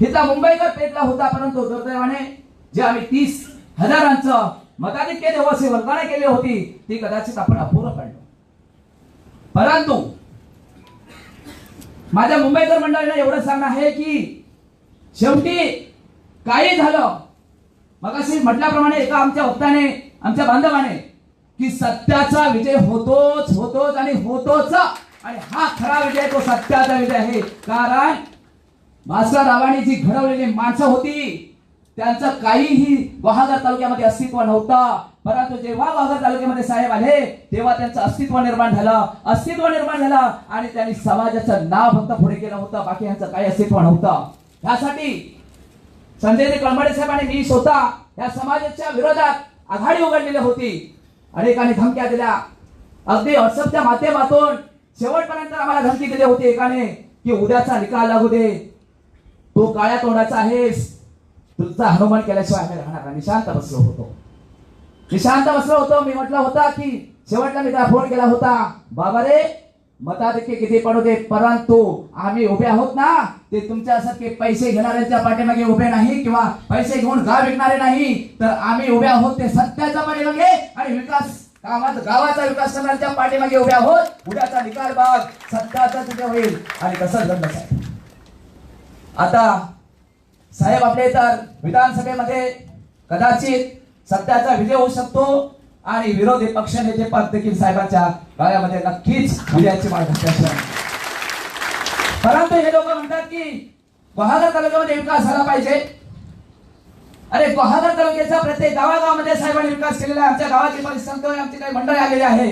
हिचा मुंबईकर पेटला होता परंतु दुर्दैवाने जे आम्ही तीस हजारांचं मताधिक्य देवासी वर्गाने केली होती ती कदाचित आपण अपूर्ण काढलो. परंतु माझ्या मुंबईकर मंडळीला एवढं सांगणं आहे की शेवटी काही झालं. मगाशी म्हटल्याप्रमाणे एका आमच्या वक्त्याने आमच्या बांधवाने की सत्याचा विजय होतोच होतोच आणि होतोच. आणि हा खरा विजय तो सत्याचा विजय आहे. कारण भास्कररावांनी जी घडवलेली माणसं होती त्यांचं काहीही गुहागर तालुक्यामध्ये अस्तित्व नव्हतं. परंतु जेव्हा गुहागर तालुक्यामध्ये साहेब आले तेव्हा त्यांचं अस्तित्व निर्माण झालं. अस्तित्व निर्माण झालं आणि त्यांनी समाजाचं नाव फक्त पुढे केलं होतं बाकी यांचं काही अस्तित्व नव्हतं. त्यासाठी संजय कळमडे साहेब आणि मी स्वतः या समाजाच्या विरोधात आघाडी उघडलेली होती. अनेकांनी धमक्या दिल्या. अगदी व्हॉट्सअपच्या माध्यमातून शेवटपर्यंत आम्हाला धमकी दिली होती एकाने की उद्याचा निकाल लागू दे. तो काळ्या तोंडाचा आहेस. तुझा हनुमान केल्याशिवाय आम्ही राहणार नाही. शांत बसलो होतो. मी शांत बसलो होतो. मी म्हटलं होता की शेवटला मी त्याला फोन केला होता. बाबा रे मताधिक्य किती पडू दे. परंतु आम्ही उभे आहोत ना ते तुमच्यासारखे पैसे घेणाऱ्यांच्या पाठीमागे उभे नाही किंवा पैसे घेऊन गाव विकणारे नाही. तर आम्ही उभे आहोत ते सत्याच्या पाठीमागे आणि विकास कामात गावाचा विकास करणाऱ्यांच्या पाठीमागे उभे आहोत. उद्याचा निकाल बाग सत्याचा तिथे होईल. आणि कसं घडलं साहेब आता साहेब आपले तर विधानसभेमध्ये कदाचित सत्याचा विजय होऊ शकतो आणि विरोधी पक्ष नेते पद देखील साहेबांच्या गाळ्यामध्ये नक्कीच विजयाची माळ परंतु हे लोक म्हणतात की गुहागर तालुक्यामध्ये विकास झाला पाहिजे. अरे गुहागर तालुक्याचा प्रत्येक गावागावामध्ये साहेबांनी विकास केलेला आहे. आमच्या गावाचे परिसंत आमची काही मंडळी आलेली आहे.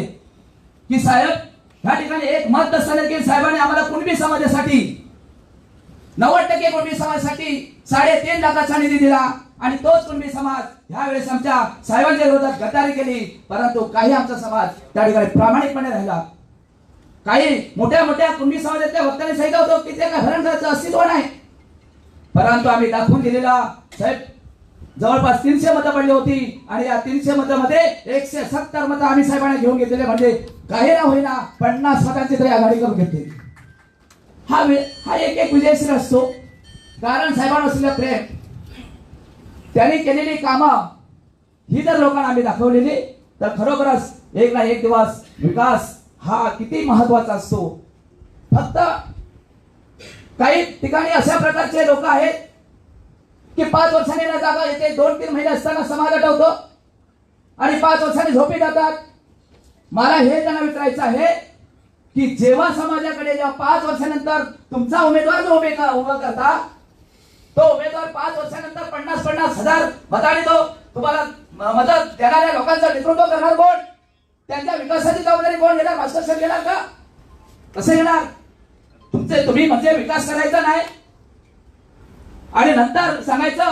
की साहेब या ठिकाणी एक मत नसताना देखील साहेबांनी आम्हाला कुणबी समाजासाठी नव्वद टक्के कुणबी समाजासाठी साडेतीन लाखाचा निधी दिला आणि तोच कुणबी समाज ह्यावेळेस आमच्या साहेबांच्या विरोधात गद्दारी केली. परंतु काही आमचा समाज त्या ठिकाणी प्रामाणिकपणे राहिला. काही मोठ्या मोठ्या कुणबी समाजातल्या वक्त्याने सांगितलं होतं की ते घरांचं अस्तित्व नाही. परंतु आम्ही दाखवून दिलेला साहेब जवळपास तीनशे मतं पडली होती आणि या तीनशे मतामध्ये एकशे सत्तर मतं आम्ही साहेबांना घेऊन घेतलेले. म्हणजे काही ना होईना पन्नास मतांची तरी आघाडी करून घेतली. हा हा एक एक विजयशील असतो. कारण साहेबांना असलेलं प्रेम. त्यांनी केलेली कामं ही जर लोकांना आम्ही दाखवलेली तर खरोखरच एक ना एक दिवस विकास हा किती महत्त्वाचा असतो. फक्त काही ठिकाणी अशा प्रकारचे लोक आहेत की पाच वर्षांनी ना जागा येते दोन तीन महिने असताना समाज आठवतो. आणि पाच वर्षांनी झोपी जातात. मला हे त्यांना विचारायचं आहे की जेव्हा समाजाकडे जेव्हा पाच वर्षानंतर तुमचा उमेदवार जो उभे उभा करता तो उमेदवार पाच वर्षानंतर पन्नास पन्नास हजार मताने तो तुम्हाला मदत देणाऱ्या लोकांचं नेतृत्व करणार कोण? त्यांच्या विकासाची जबाबदारी कोण घेणार? मास्टर घेणार का? कसं घेणार? तुमचे तुम्ही म्हणजे विकास करायचा नाही. आणि नंतर सांगायचं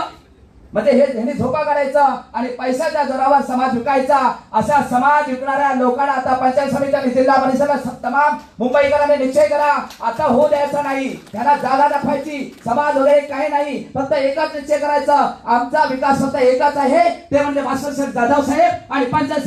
म्हणजे हे ह्यांनी झोपा काढायचा आणि पैशाच्या जोरावर समाज विकायचा. अशा समाज विकणाऱ्या लोकांना आता पंचायत समितीच्या जिल्हा परिषद तमाम मुंबईकरांनी निश्चय करा आता होऊ द्यायचा नाही. त्यांना जागा दाखवायची. समाज वगैरे काही नाही. फक्त एकच निश्चय करायचा. आमचा विकास फक्त एकच आहे. ते म्हणजे मास्टर जाधव साहेब आणि पंचायत